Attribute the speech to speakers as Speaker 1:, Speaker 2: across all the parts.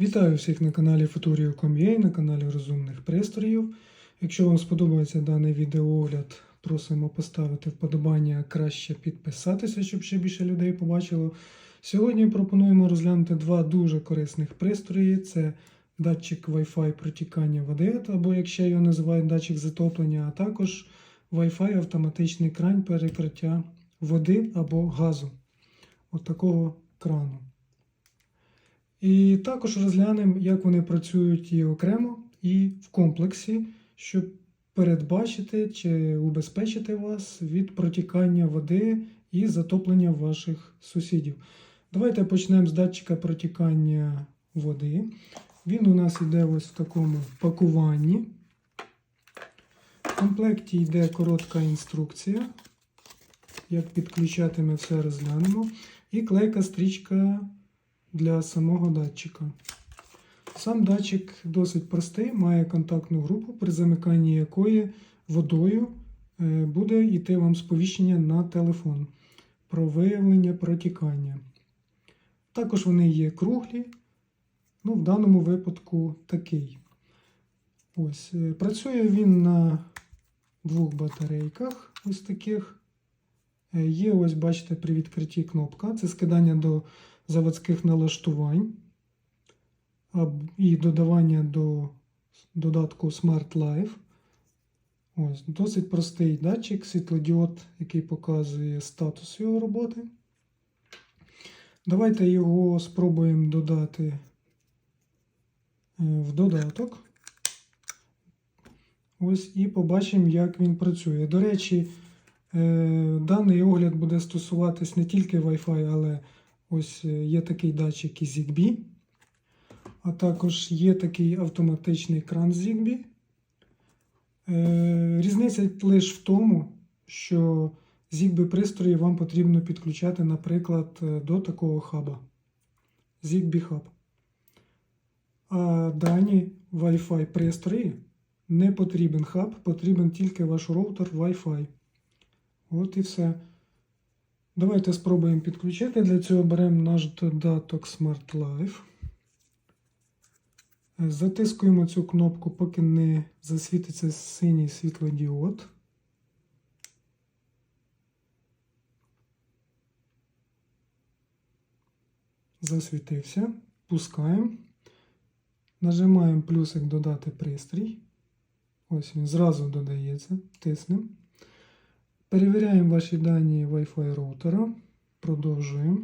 Speaker 1: Вітаю всіх на каналі Futurio.com.ua, на каналі Розумних Пристроїв. Якщо вам сподобається даний відеоогляд, просимо поставити вподобання, краще підписатися, щоб ще більше людей побачило. Сьогодні пропонуємо розглянути два дуже корисних пристрої: це датчик Wi-Fi протікання води, або як ще його називають датчик затоплення, а також Wi-Fi автоматичний кран перекриття води або газу. От такого крану. І також розглянемо, як вони працюють і окремо, і в комплексі, щоб передбачити чи убезпечити вас від протікання води і затоплення ваших сусідів. Давайте почнемо з датчика протікання води. Він у нас йде ось в такому пакуванні. В комплекті йде коротка інструкція. Як підключати, ми все розглянемо. І клейка стрічка для самого датчика. Сам датчик досить простий, має контактну групу, при замиканні якої водою е, буде йти вам сповіщення на телефон про виявлення протікання. Також вони є круглі, ну, в даному випадку такий. Ось, е, Працює він на двох батарейках, ось таких. Е, Є, ось, бачите, при відкритті кнопка. Це скидання до заводських налаштувань і додавання до додатку Smart Life. Ось, Досить простий датчик, світлодіод, який показує статус його роботи. Давайте його спробуємо додати е, в додаток. Ось і побачимо, як він працює. До речі, е, даний огляд буде стосуватись не тільки Wi-Fi, але Ось е, є такий датчик із ZigBee, а також є такий автоматичний кран ZigBee. Е, різниця лише в тому, що ZigBee пристрої вам потрібно підключати, наприклад, е, до такого хаба. ZigBee Hub. А дані Wi-Fi пристрої не потрібен хаб, потрібен тільки ваш роутер Wi-Fi. От і все. Давайте спробуємо підключити. Для цього беремо наш додаток Smart Life. Затискуємо цю кнопку, поки не засвітиться синій світлодіод. Засвітився. Пускаємо. Нажимаємо плюсик додати пристрій. Ось він зразу додається. Тиснемо. Перевіряємо ваші дані Wi-Fi роутера. Продовжуємо.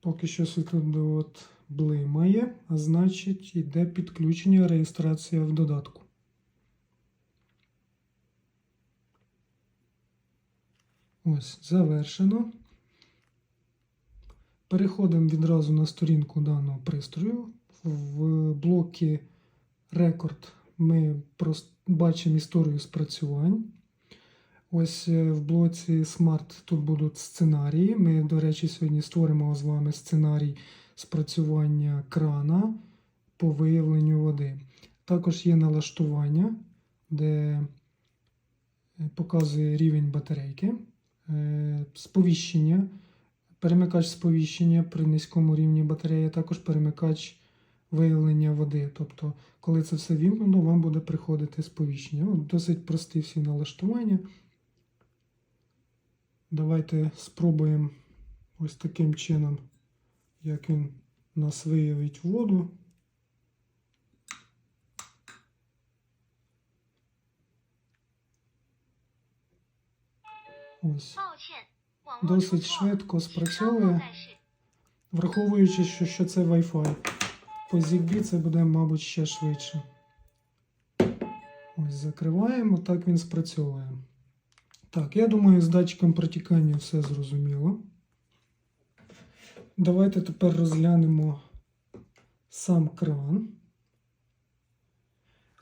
Speaker 1: Поки що світлодіод блимає, а значить йде підключення реєстрація в додатку. Ось, завершено. Переходимо відразу на сторінку даного пристрою. В блокі рекорд ми бачимо історію спрацювань. Ось е, в блоці Smart тут будуть сценарії. Ми, до речі, сьогодні створимо з вами сценарій спрацювання крана по виявленню води. Також є налаштування, де е, показує рівень батарейки, е, сповіщення, перемикач сповіщення при низькому рівні батареї, також перемикач виявлення води. Тобто, коли це все вімкнено, вам буде приходити сповіщення. От Досить прості всі налаштування. Давайте спробуємо ось таким чином, як він нас виявить воду. Ось.
Speaker 2: Досить швидко спрацьовує,
Speaker 1: Враховуючи, що, що це Wi-Fi. По ZigBee це буде, мабуть, ще швидше. Ось закриваємо, так він спрацьовує. Так, я думаю, з датчиком протікання все зрозуміло. Давайте тепер розглянемо сам кран.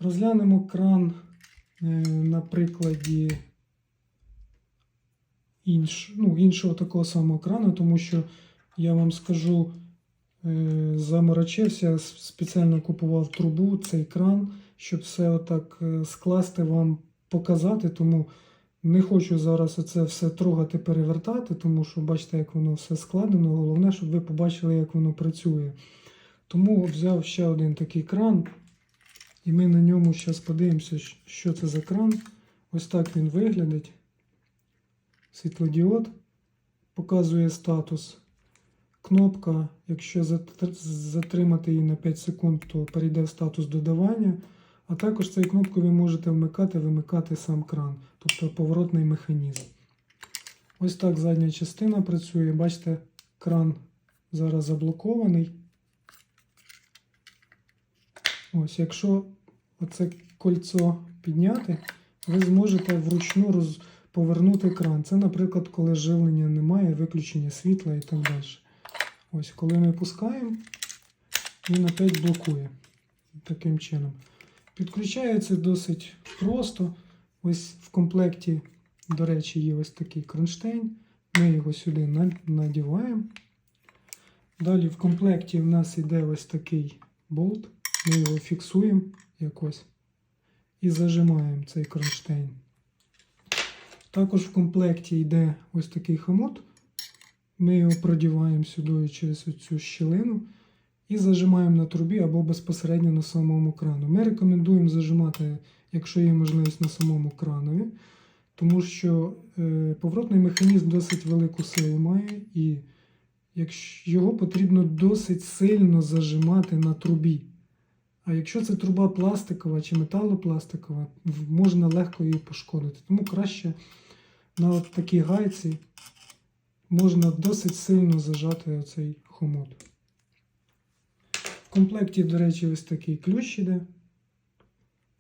Speaker 1: Розглянемо кран е, на прикладі інш, ну, іншого такого самого крану, тому що я вам скажу, заморочився, спеціально купував трубу, цей кран, щоб все отак е, скласти, вам показати. Тому Не хочу зараз оце все трогати, перевертати, тому що бачите, як воно все складено. Головне, щоб ви побачили, як воно працює. Тому взяв ще один такий кран, і ми на ньому зараз подивимося, що це за кран. Ось так він виглядить. Світлодіод показує статус. Кнопка, якщо затримати її на 5 секунд, то перейде в статус додавання. А також цією кнопкою ви можете вмикати, вимикати сам кран, тобто поворотний механізм. Ось так задня частина працює. Бачите, кран зараз заблокований. Ось, якщо оце кольцо підняти, ви зможете вручну роз... повернути кран. Це, наприклад, коли живлення немає, виключення світла і так далі. Ось, коли ми пускаємо, він опять блокує. Таким чином. Підключається досить просто. Ось в комплекті, до речі, є ось такий кронштейн. Ми його сюди надіваємо. Далі в комплекті в нас йде ось такий болт. Ми його фіксуємо якось і зажимаємо цей кронштейн. Також в комплекті йде ось такий хомут. Ми його продіваємо сюди через цю щілину і зажимаємо на трубі або безпосередньо на самому крану. Ми рекомендуємо зажимати, якщо є можливість, на самому кранові, тому що е, поворотний механізм досить велику силу має, і його потрібно досить сильно зажимати на трубі. А якщо це труба пластикова чи металопластикова, можна легко її пошкодити. Тому краще на такій гайці можна досить сильно зажати оцей хомут. В комплекті, до речі, ось такий ключ іде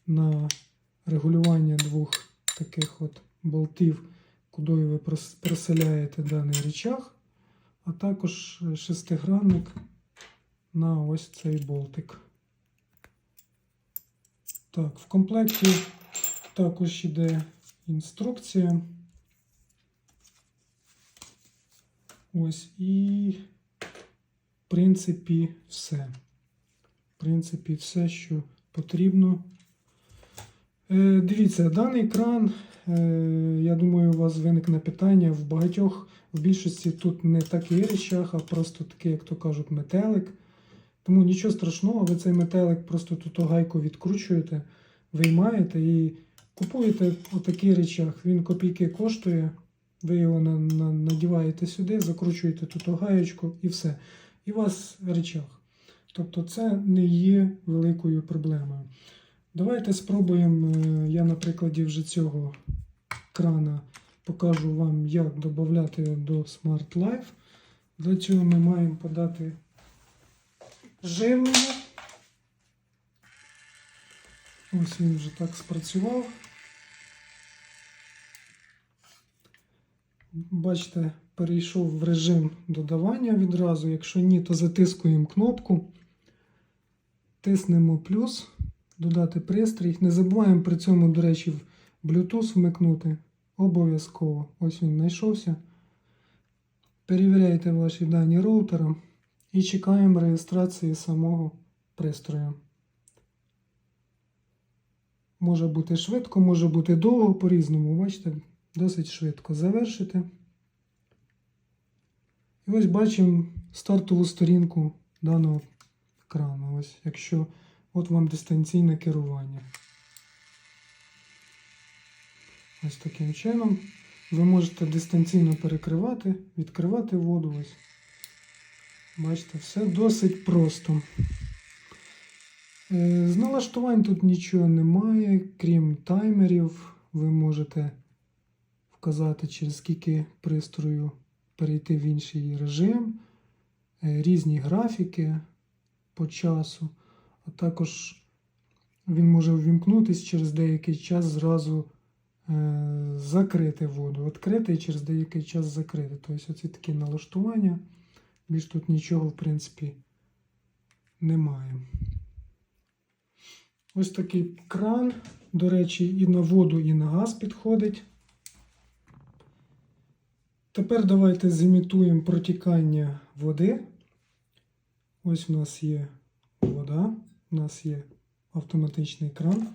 Speaker 1: на регулювання двох таких от болтів, куди ви прос- проселяєте даний речах, а також шестигранник на ось цей болтик. Так, в комплекті також іде інструкція. Ось і, в принципі, все. В принципі, все, що потрібно. Е, дивіться, даний кран, е, я думаю, у вас виникне питання в багатьох, в більшості тут не такий речах, а просто такий, як то кажуть, метелик. Тому нічого страшного, ви цей метелик просто тут гайку відкручуєте, виймаєте і купуєте отакий речах. Він копійки коштує. Ви його на, на, надіваєте сюди, закручуєте тут гаєчку і все. І у вас речах. Тобто це не є великою проблемою. Давайте спробуємо. е, Я на прикладі вже цього крана покажу вам, як додати до Smart Life. Для цього ми маємо подати живлення. Ось він вже так спрацював. Бачите, перейшов в режим додавання відразу. Якщо ні, то затискуємо кнопку. Тиснемо плюс, додати пристрій. Не забуваємо при цьому, до речі, Bluetooth вмикнути. Обов'язково. Ось він знайшовся. Перевіряйте ваші дані роутера і чекаємо реєстрації самого пристрою. Може бути швидко, може бути довго, по-різному. Бачите, досить швидко завершити. І ось бачимо стартову сторінку даного екрану. Ось, якщо от вам дистанційне керування. Ось таким чином. Ви можете дистанційно перекривати, відкривати воду. Ось. Бачите, все досить просто. Е, З налаштувань тут нічого немає, крім таймерів. Ви можете вказати, через скільки пристрою перейти в інший режим, е, різні графіки по часу, а також він може ввімкнутися через деякий час зразу е, закрити воду, відкрити і через деякий час закрити. Тобто оці такі налаштування. Більш тут нічого, в принципі, немає. Ось такий кран, до речі, і на воду, і на газ підходить. Тепер давайте зімітуємо протікання води. Ось у нас є вода, у нас є автоматичний кран,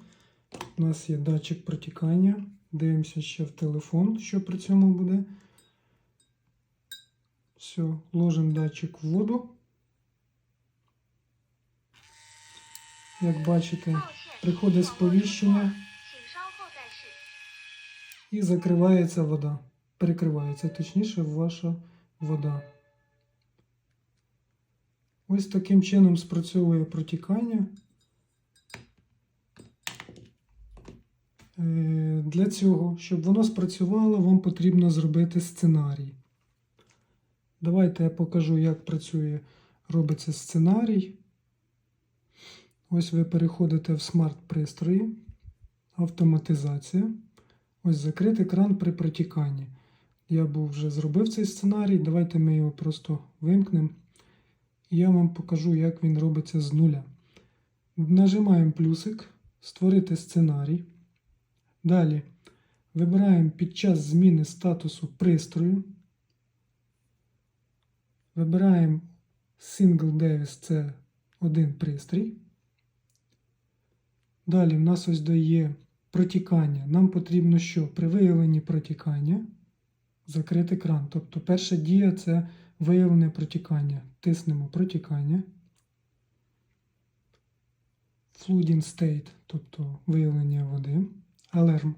Speaker 1: у нас є датчик протікання. Дивимося ще в телефон, що при цьому буде. Все, ложимо датчик в воду. Як бачите, приходить сповіщення і закривається вода. Перекривається, точніше, ваша вода. Ось таким чином спрацьовує протікання. Е, Для цього, щоб воно спрацювало, вам потрібно зробити сценарій. Давайте я покажу, як працює, робиться сценарій. Ось ви переходите в смарт-пристрої, автоматизація. Ось закрити кран при протіканні. Я був вже зробив цей сценарій. Давайте ми його просто вимкнемо. І я вам покажу, як він робиться з нуля. Нажимаємо плюсик, створити сценарій. Далі вибираємо під час зміни статусу пристрою. Вибираємо Single Device це один пристрій. Далі в нас ось дає протікання. Нам потрібно що? При виявленні протікання закрити кран. Тобто перша дія це виявлене протікання. Тиснемо протікання. Flooding state, тобто виявлення води. Алерм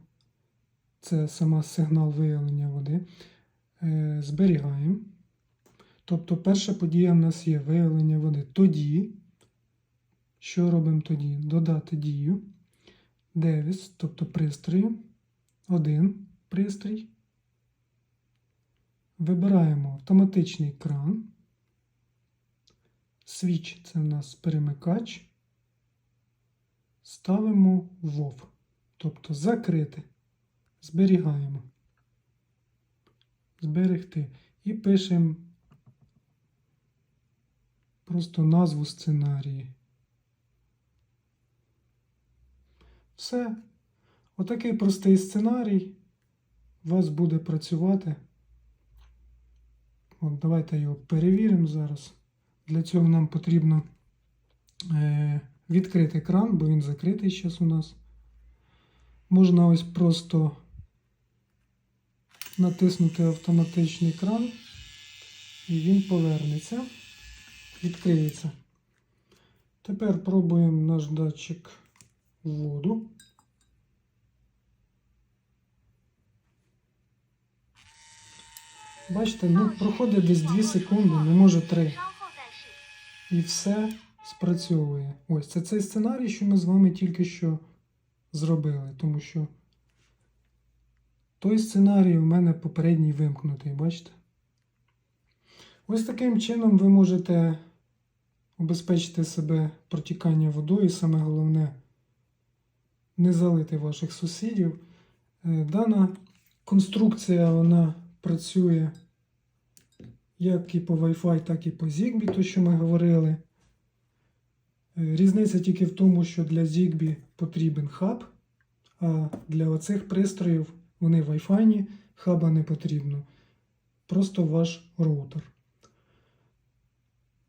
Speaker 1: це сама сигнал виявлення води. Е, зберігаємо. Тобто перша подія в нас є виявлення води. Тоді, що робимо тоді? Додати дію. Девіс, тобто пристрої. Один пристрій. Вибираємо автоматичний кран. Свіч це в нас перемикач. Ставимо WOV, тобто закрити. Зберігаємо. Зберегти. І пишемо просто назву сценарії. Все. Отакий простий сценарій у вас буде працювати. От давайте його перевіримо зараз. Для цього нам потрібно е, відкрити кран, бо він закритий зараз у нас. Можна ось просто натиснути автоматичний кран, і він повернеться, відкриється. Тепер пробуємо наш датчик в воду. Бачите, ну проходить десь 2 секунди, ну може 3. І все спрацьовує. Ось це цей сценарій, що ми з вами тільки що зробили. Тому що той сценарій у мене попередній вимкнутий, бачите? Ось таким чином ви можете обезпечити себе протікання водою, і саме головне не залити ваших сусідів. Е, дана конструкція, вона працює як і по Wi-Fi, так і по Zigbee, то що ми говорили. Е, Різниця тільки в тому, що для Zigbee потрібен хаб, а для оцих пристроїв вони Wi-Fi, хаба не потрібно. Просто ваш роутер.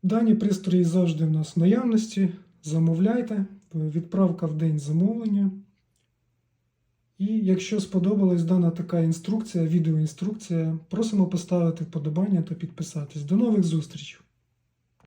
Speaker 1: Дані пристрої завжди в нас в наявності. Замовляйте, відправка в день замовлення. І якщо сподобалась дана така інструкція, відеоінструкція, просимо поставити вподобання та підписатись. До нових зустрічей!